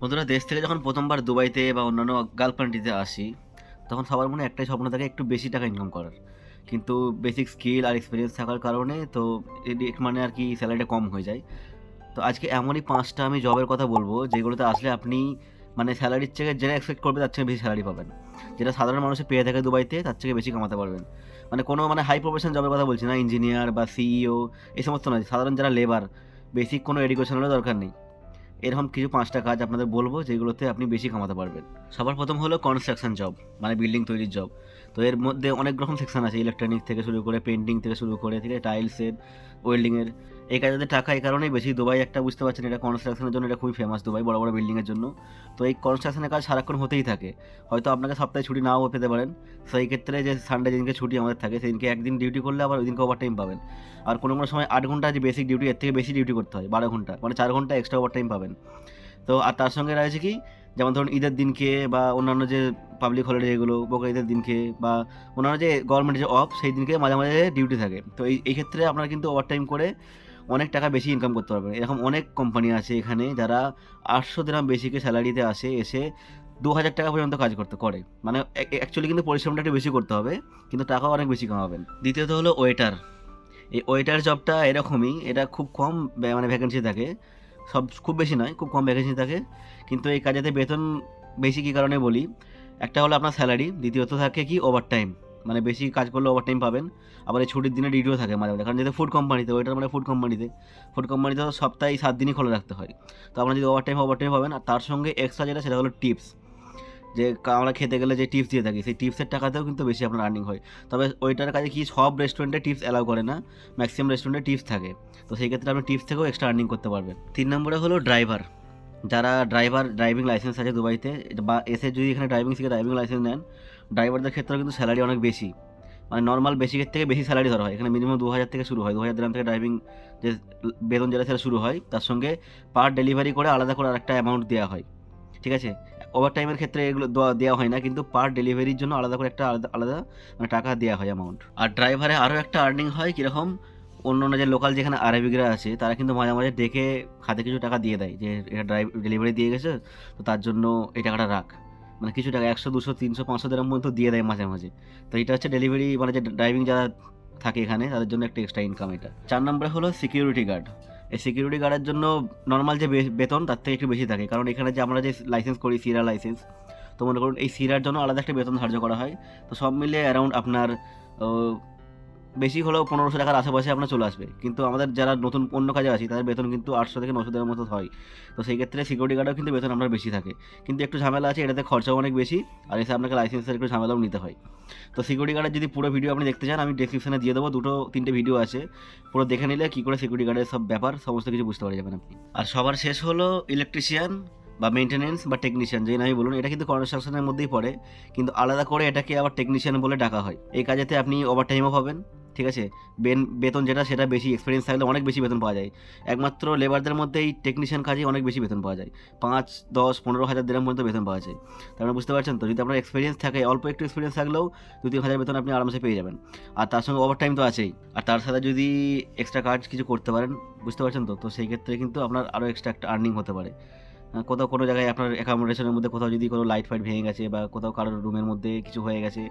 বন্ধুরা, দেশ থেকে যখন প্রথমবার দুবাইতে বা অন্যান্য গালফ কান্ট্রিতে আসি, তখন সবার মনে একটাই স্বপ্ন থাকে একটু বেশি টাকা ইনকাম করার। কিন্তু বেসিক স্কিল আর এক্সপিরিয়েন্স থাকার কারণে তো মানে আর কি স্যালারিটা কম হয়ে যায়। তো আজকে এমনই পাঁচটা আমি জবের কথা বলব, যেগুলোতে আসলে আপনি মানে স্যালারির থেকে যেটা এক্সপেক্ট করবে তার থেকে বেশি স্যালারি পাবেন। যেটা সাধারণ মানুষের পেয়ে থাকে দুবাইতে, তার থেকে বেশি কামাতে পারবেন। মানে কোনো মানে হাই প্রফেশন জবের কথা বলছি না ইঞ্জিনিয়ার বা সিইও এই সমস্ত নয়, সাধারণ যারা লেবার বেসিক কোনো এডুকেশনেরও দরকার নেই। এরকম কিছু পাঁচটা কাজ আপনাদের বলব যেগুলোতে আপনি বেশি কামাতে পারবেন। সবার প্রথম হলো কনস্ট্রাকশন জব মানে বিল্ডিং তৈরির জব তো এর মধ্যে অনেক রকম সেকশন আছে ইলেকট্রনিক থেকে শুরু করে পেন্টিং থেকে শুরু করে, ঠিক আছে টাইলসের ওয়েল্ডিংয়ের এই কাজের টাকা এই কারণেই বেশি। দুবাই একটা বুঝতে পারছেন, এটা কনস্ট্রাকশনের জন্য এটা খুবই ফেমাস দুবাই বড় বড় বিল্ডিংয়ের জন্য। তো এই কনস্ট্রাকশনের কাজ সারাক্ষণ হতেই থাকে। হয়তো আপনাকে সপ্তাহে ছুটি নাও পেতে পারেন। সেই ক্ষেত্রে যে সানডে যেদিনকে ছুটি আমাদের থাকে, সেদিনকে একদিন ডিউটি করলে আবার ওই দিনকে ওভার টাইম পাবেন। আর কোনো কোনো সময় আট ঘণ্টা যে বেসিক ডিউটি এর থেকে বেশি ডিউটি করতে হয়, বারো ঘণ্টা মানে চার ঘণ্টা এক্সট্রা ওভার টাইম পাবেন। তো আর তার সঙ্গে রয়েছে কি, যেমন ধরুন ঈদের দিনকে বা অন্যান্য যে পাবলিক হলিডে যেগুলো বকরা ঈদের দিনকে বা অন্যান্য যে গভর্নমেন্টের যে অফ সেই দিনকে মাঝে মাঝে ডিউটি থাকে। তো এই এই ক্ষেত্রে আপনারা কিন্তু ওভার টাইম করে অনেক টাকা বেশি ইনকাম করতে পারবেন এরকম অনেক কোম্পানি আছে এখানে যারা আটশো দিরাম বেসিকে স্যালারিতে আসে, এসে দু হাজার টাকা পর্যন্ত কাজ করতে, করে। মানে অ্যাকচুয়ালি কিন্তু পরিশ্রমটা একটু বেশি করতে হবে, কিন্তু টাকাও অনেক বেশি কামাবেন। দ্বিতীয়ত হলো ওয়েটার এই ওয়েটার জবটা এরকমই, এটা খুব কম মানে ভ্যাকেন্সি থাকে। সব, খুব বেশি নয়, খুব কম ভ্যাকেন্সি থাকে। কিন্তু এই কাজেতে বেতন বেশি কী কারণে বলি? একটা হলো আপনার স্যালারি দ্বিতীয়ত থাকে কি? ওভার টাইম মানে বেশি কাজ করলে ওভার টাইম পাবেন। আবার এই ছুটির দিনে ডিউটিও থাকে মাঝে মাঝে। কারণ যেহেতু ফুড কোম্পানিতে ওইটার মানে ফুড কোম্পানিতে ফুড কোম্পানিতে সপ্তাহে সাত দিনই খোলা রাখতে হয়। তো আপনার যদি ওভার টাইম ওভার টাইম পাবেন। আর তার সঙ্গে এক্সট্রা যেটা, সেটা হলো টিপস যে আমরা খেতে গেলে যে টিপস দিয়ে থাকি, সেই টিপসের টাকাতেও কিন্তু বেশি আপনার আর্নিং হয়। তবে ওইটার কাজে কি সব রেস্টুরেন্টে টিপস অ্যালাউ করে না? ম্যাক্সিমাম রেস্টুরেন্টে টিপস থাকে। তো সেই ক্ষেত্রে আপনি টিপস থেকেও এক্সট্রা আর্নিং করতে পারবেন। তিন নম্বরে হলো ড্রাইভার যারা ড্রাইভার ড্রাইভিং লাইসেন্স আছে দুবাইতে, বা এসে যদি এখানে ড্রাইভিং শিখে ড্রাইভিং লাইসেন্স নেন ড্রাইভারদের ক্ষেত্রেও কিন্তু স্যালারি অনেক বেশি। মানে নর্মাল বেসিকের থেকে বেশি স্যালারি ধরা হয়। এখানে মিনিমাম দু হাজার থেকে শুরু হয়। দু হাজার থেকে ড্রাইভিং যে বেতন যেটা সেটা শুরু হয়, তার সঙ্গে পার ডেলিভারি করে আলাদা করে আরেকটা অ্যামাউন্ট দেওয়া হয়। ঠিক আছে? ওভার টাইমের ক্ষেত্রে এগুলো দেওয়া- দেওয়া হয় না, কিন্তু পার ডেলিভারির জন্য আলাদা করে একটা আলাদা আলাদা মানে টাকা দেওয়া হয় অ্যামাউন্ট আর ড্রাইভারে আরও একটা আর্নিং হয় কীরকম? অন্য অন্য যে লোকাল যেখানে আরবিকরা আছে, তারা কিন্তু মাঝে মাঝে ডেকে হাতে কিছু টাকা দিয়ে দেয় যে, এটা ড্রাইভ ডেলিভারি দিয়ে গেছে, তো তার জন্য এই টাকাটা রাখ। মানে কিছু টাকা, একশো, দুশো, তিনশো, পাঁচশো দেড় পর্যন্ত দিয়ে দেয় মাঝে মাঝে। তো এটা হচ্ছে ডেলিভারি মানে যে ড্রাইভিং যারা থাকে এখানে, তাদের জন্য একটা এক্সট্রা ইনকাম এটা। চার নম্বরে হলো সিকিউরিটি গার্ড এই সিকিউরিটি গার্ডের জন্য নর্মাল যে বেতন, তার থেকে একটু বেশি থাকে। কারণ এখানে যে আমরা যে লাইসেন্স করি সিরা লাইসেন্স তো মনে করুন এই সিরার জন্য আলাদা একটা বেতন ধার্য করা হয়। তো সব মিলিয়ে অ্যারাউন্ড আপনার বেশি হলেও পনেরোশো টাকার আশেপাশে আপনার চলে আসবে। কিন্তু আমাদের যারা নতুন অন্য কাজে আছি, তাদের বেতন কিন্তু আটশো থেকে নশো টাকার মতো হয়। তো সেই ক্ষেত্রে সিকিউরিটি গার্ডেও কিন্তু বেতন আপনার বেশি থাকে। কিন্তু একটু ঝামেলা আছে, এটাতে খরচাও অনেক বেশি, আর এসে আপনাকে লাইসেন্সের একটু ঝামেলাও নিতে হয়। তো সিকিউরিটি গার্ডের যদি পুরো ভিডিও আপনি দেখতে চান, আমি ডেসক্রিপশনে দিয়ে দেবো, দুটো, তিনটে ভিডিও আছে। পুরো দেখে নিলে কী করে সিকিউরিটি গার্ডের সব ব্যাপার, সমস্ত কিছু বুঝতে পারা যাবেন আপনি। আর সবার শেষ হলো ইলেকট্রিশিয়ান বা মেনটেনেন্স বা টেকনিশিয়ান যেই নামই বলুন, এটা কিন্তু কনস্ট্রাকশনের মধ্যেই পড়ে। কিন্তু আলাদা করে এটাকে আবার টেকনিশিয়ান বলে ডাকা হয়। এই কাজেতে আপনি ওভার টাইমও পাবেন। ঠিক আছে? বেতন যেটা, সেটা বেশি এক্সপিরিয়েন্স থাকলে অনেক বেশি বেতন পাওয়া যায়। একমাত্র লেবারদের মধ্যে এই টেকনিশিয়ান কাজে অনেক বেশি বেতন পাওয়া যায়। পাঁচ, দশ, পনেরো হাজার দিনের মধ্যে বেতন পাওয়া যায়। তার মানে বুঝতে পারছেন তো? যদি আপনার এক্সপিরিয়েন্স থাকে, অল্প একটু এক্সপিরিয়েন্স থাকলেও দু তিন হাজার বেতন আপনি আরামসে পেয়ে যাবেন। আর তার সঙ্গে ওভার টাইম তো আছেই। আর তার সাথে যদি এক্সট্রা কাজ কিছু করতে পারেন, বুঝতে পারছেন তো? তো সেই ক্ষেত্রে কিন্তু আপনার আরও এক্সট্রা একটা আর্নিং হতে পারে। কোথাও কোনো জায়গায় আপনার অ্যাকোমোডেশনের মধ্যে কোথাও যদি কোনো লাইট ফাইট ভেঙে গেছে বা কোথাও কারোর রুমের মধ্যে কিছু হয়ে গেছে,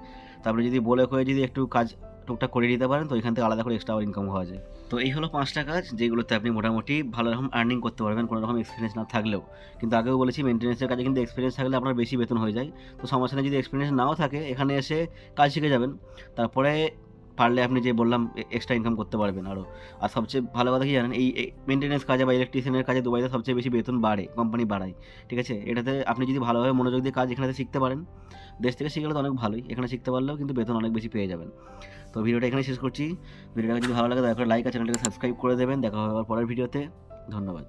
তারপরে যদি বলে কয়ে যদি একটু কাজ টুকটাক করে দিতে পারেন, তো এখান থেকে আলাদা করে এক্সট্রা ইনকাম হওয়া যায়। তো এই হলো পাঁচটা কাজ, যেগুলোতে আপনি মোটামুটি ভালো রকম আর্নিং করতে পারবেন, কোনো রকম এক্সপিরিয়েন্স না থাকলেও। কিন্তু আগেও বলেছি মেনটেন্সের কাজে কিন্তু এক্সপিরিয়েন্স থাকলে আপনার বেশি বেতন হয়ে যায়। তো সমস্যা যদি এক্সপিরিয়েন্স নাও থাকে, এখানে এসে কাজ শিখে যাবেন। তারপরে পারলে আপনি যে বললাম এক্সট্রা ইনকাম করতে পারবেন আরও আর সবচেয়ে ভালো কথা কি জানেন, এই মেনটেন্যান্স কাজে বা ইলেকট্রিশিয়ানের কাজে দুবাইতে সবচেয়ে বেশি বেতন বাড়ে কোম্পানি বাড়ায়, ঠিক আছে? এটাতে আপনি যদি ভালোভাবে মনোযোগ দিয়ে কাজ এখানে শিখতে পারেন, দেশ থেকে শিখলে তো অনেক ভালোই, এখানে শিখতে পারলেও কিন্তু বেতন অনেক বেশি পেয়ে যাবেন। তো ভিডিওটা এখানে শেষ করছি, ভিডিওটা যদি ভালো লাগে দয়া করে লাইক আর চ্যানেলটাকে সাবস্ক্রাইব করে দেবেন, দেখা হবে আবার পরের ভিডিওতে, ধন্যবাদ।